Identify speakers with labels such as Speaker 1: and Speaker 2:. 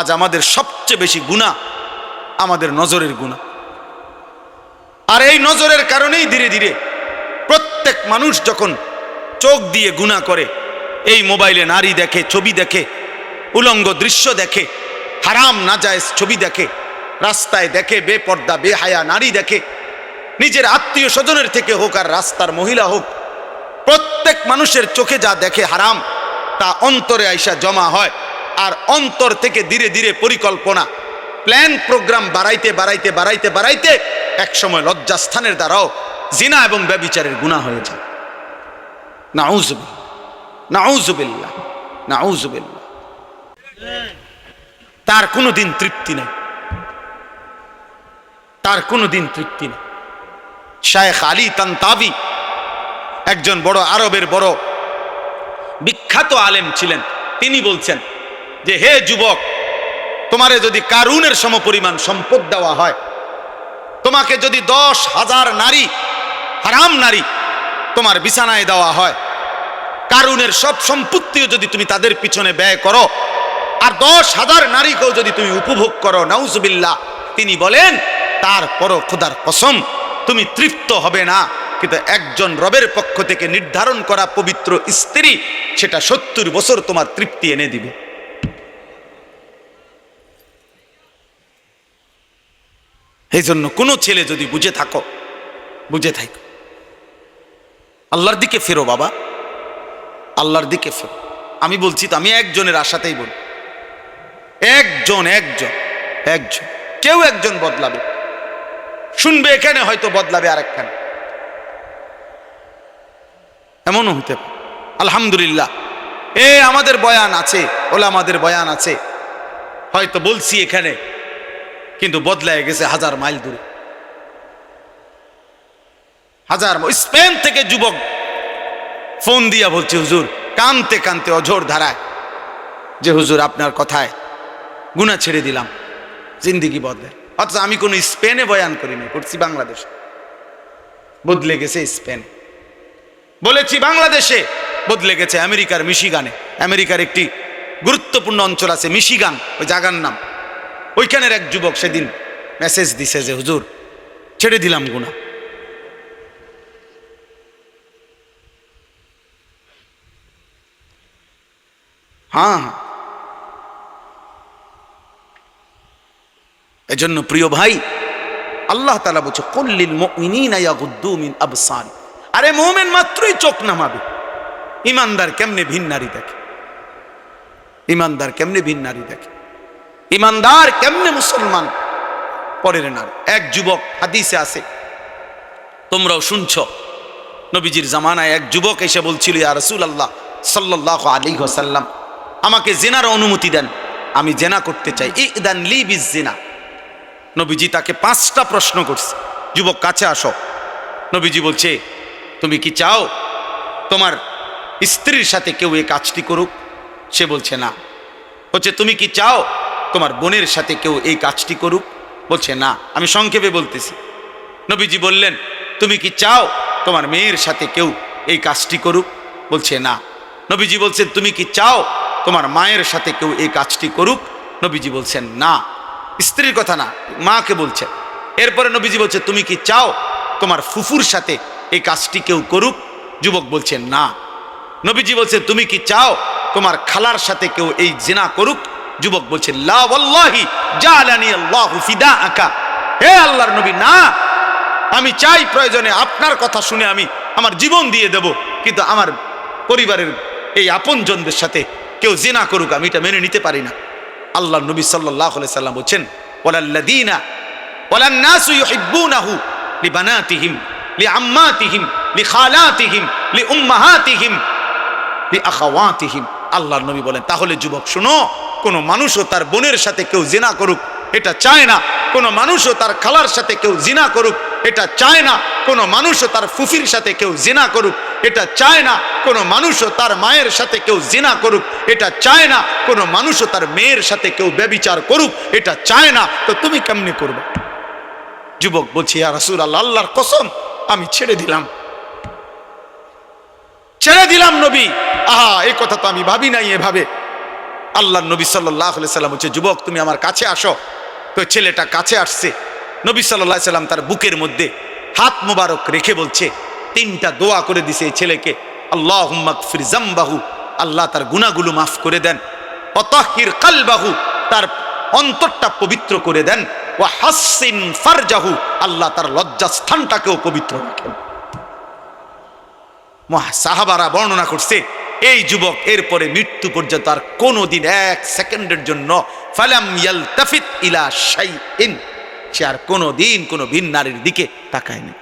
Speaker 1: আজ আমাদের সবচেয়ে বেশি গুণা আমাদের নজরের গুণা আর এই নজরের কারণেই ধীরে ধীরে প্রত্যেক মানুষ যখন চোখ দিয়ে গুণা করে, এই মোবাইলে নারী দেখে, ছবি দেখে, উলঙ্গ দৃশ্য দেখে, হারাম, নাজায়েজ ছবি দেখে, রাস্তায় দেখে, বেপর্দা, বেহায়া নারী দেখে, নিজের আত্মীয় স্বজনের থেকে হোক আর রাস্তার মহিলা হোক, প্রত্যেক মানুষের চোখে যা দেখে হারাম, তা অন্তরে আইসা জমা হয়। আর অন্তর থেকে ধীরে ধীরে পরিকল্পনা। প্ল্যান, প্রোগ্রাম বাড়াইতে বাড়াইতে বাড়াইতে বাড়াইতে একসময় লজ্জাস্থানের দ্বারাও জিনা এবং ব্যবিচারের গুণা হয়ে যায়। তার কোনো দিন তৃপ্তি নেই। তার কোনো দিন তৃপ্তি নেই। শায়েখ আলী তান্তাবি, একজন বড় আরবের বড় বিখ্যাত আলেম ছিলেন। তিনি বলছেন যে হে যুবক, তোমারে যদি কারুনের সমপরিমাণ সম্পদ দেওয়া হয়, তোমাকে যদি দশ হাজার নারী, হারাম নারী, তোমার বিছানায় দেওয়া হয়, কারুনের সব সম্পত্তিও যদি তুমি তাদের পিছনে ব্যয় করো, আর দশ হাজার নারীকেও যদি তুমি উপভোগ করো, নাউজুবিল্লাহ, তিনি বলেন তারপরও খোদার কসম, তুমি তৃপ্ত হবে না। কিন্তু একজন রবের পক্ষ থেকে নির্ধারণ করা পবিত্র স্ত্রী, সেটা সত্তর বছর তোমার তৃপ্তি এনে দিবে। এই জন্য কোনো ছেলে যদি বুঝে থাকো বুঝে থাকো। আল্লাহর দিকে ফেরো বাবা, আল্লাহর দিকে ফেরো। আমি বলছি তো, আমি একজনের আশাতেই বলি। একজন একজন একজন। কেউ একজন বদলাবে। শুনবে এখানে, হয়তো বদলাবে আর আরেকখানে। এমনও হতে পারে। আলহামদুলিল্লাহ। এ আমাদের বয়ান আছে ওলা আমাদের বয়ান আছে। হয়তো বলছি এখানে কিন্তু বদলায় গেছে হাজার মাইল দূরে। হাজার স্পেন থেকে যুবক ফোন দিয়া বলছে, হুজুর, কানতে কানতে অঝোর ধারায় যে হুজুর আপনার কথায় গুণা ছেড়ে দিলাম, জিন্দিগি বদলে অথচ আমি কোনো স্পেনে বয়ান করিনি করছি বাংলাদেশ। বদলে গেছে স্পেন। বলেছি বাংলাদেশে বদলে গেছে আমেরিকার মিশিগানে। আমেরিকার একটি গুরুত্বপূর্ণ অঞ্চল আছে মিশিগান, ওই জায়গার নাম। ওইখানের এক যুবক সেদিন মেসেজ দিছে যে, হুজুর, ছেড়ে দিলাম গুণা হ্যাঁ হ্যাঁ। এজন্য প্রিয় ভাই, আল্লাহ তালা বলছে কল্লিল আবসারি। আরে মোমেন মাত্রই চোখ নামাবে। ইমানদার কেমনে ভিন নারী দেখে? ইমানদার কেমনে ভিন নারী দেখে? ইমানদার কেমনে মুসলমান? পরের নারী এক যুবক, হাদিসে আছে। তোমরাও শুনছ, নবীজির জামানায় এক যুবক এসে বলছিল, ইয়া রসুল আল্লাহ সাল্লাহ আলী সাল্লাম আমাকে জেনার অনুমতি দেন, আমি জেনা করতে চাই। ইদান লি বিজ জেনা। নবীজি তাকে পাঁচটা প্রশ্ন করছে। যুবক, কাছে আসো। নবীজি বলছে, তুমি কি চাও তোমার স্ত্রীর সাথে কেউ এই কাজটি করুক? সে বলছে, না। বলছে, তুমি কি চাও তোমার বোনের সাথে কেউ এই কাজটি করুক? বলছে, না। আমি সংক্ষেপে বলতেছি। নবীজি বললেন, তুমি কি চাও তোমার মেয়ের সাথে কেউ এই কাজটি করুক? বলছে, না। নবীজি বলছেন, তুমি কি চাও তোমার মায়ের সাথে কেউ এই কাজটি করুক? নবীজি বলছেন, না। স্ত্রীর কথা না, মাকে বলছে এরপরে নবীজি বলছে, তুমি কি চাও তোমার ফুফুর সাথে এই কাজটি কেউ করুক? যুবক বলছেন, না। নবীজি বলছে তুমি কি চাও তোমার খালার সাথে কেউ এই জেনা করুক? যুবক বলছে হে আল্লাহর নবী, না, আমি চাই প্রয়োজনে আপনার কথা শুনে আমি আমার জীবন দিয়ে দেব, কিন্তু আমার পরিবারের এই আপনজনদের সাথে কেউ জেনা করুক, আমি এটা মেনে নিতে পারি না। আল্লাহ নবী সাল্লাহ সাল্লাম বলছেন ওলাল্লাদিনা আল্লাহর নবী বলেন, তাহলে যুবক, শুনো কোনো মানুষও তার বোনের সাথে কেউ জিনা করুক, এটা চায় না। কোনো মানুষও তার খালার সাথে কেউ জিনা করুক, এটা চায় না। কোনো মানুষও তার ফুফির সাথে কেউ জিনা করুক, এটা চায় না। কোনো মানুষও তার মায়ের সাথে কেউ জিনা করুক, এটা চায় না। কোনো মানুষও তার মেয়ের সাথে কেউ ব্যবিচার করুক, এটা চায় না। তো তুমি কেমনি করবে? যুবক বলছি আর রাসুল আল্লাহ আল্লাহর কসম, আমি ছেড়ে দিলাম। ছেড়ে দিলাম নবী। আহা এই কথা তো আমি ভাবি নাই এভাবে। আল্লাহ নবী সাল্লাহ সাল্লাম হচ্ছে যুবক, তুমি আমার কাছে আসো। তো ছেলেটা কাছে আসছে। নবী সাল্লাহ সাল্লাম তার বুকের মধ্যে হাত মোবারক রেখে বলছে, তিনটা দোয়া করে দিছে এই ছেলেকে আল্লাহ ফির জাম্বাহু আল্লাহ তার গুনাগুলো মাফ করে দেন। অতাহির কালবাহু, তার অন্তরটা পবিত্র করে দেন। ও হাসিন ফারজাহু, আল্লাহ তার লজ্জাস্থানটাকেও পবিত্র রাখেন। সাহাবারা বর্ণনা করছে এই যুবক এরপরে মৃত্যু পর্যন্ত আর কোনো দিন এক সেকেন্ডের জন্য ফালাম ইয়ালতাফিত ইলা শাইইন। সে আর কোনো দিন কোনো ভিন নারীর দিকে তাকায়নি।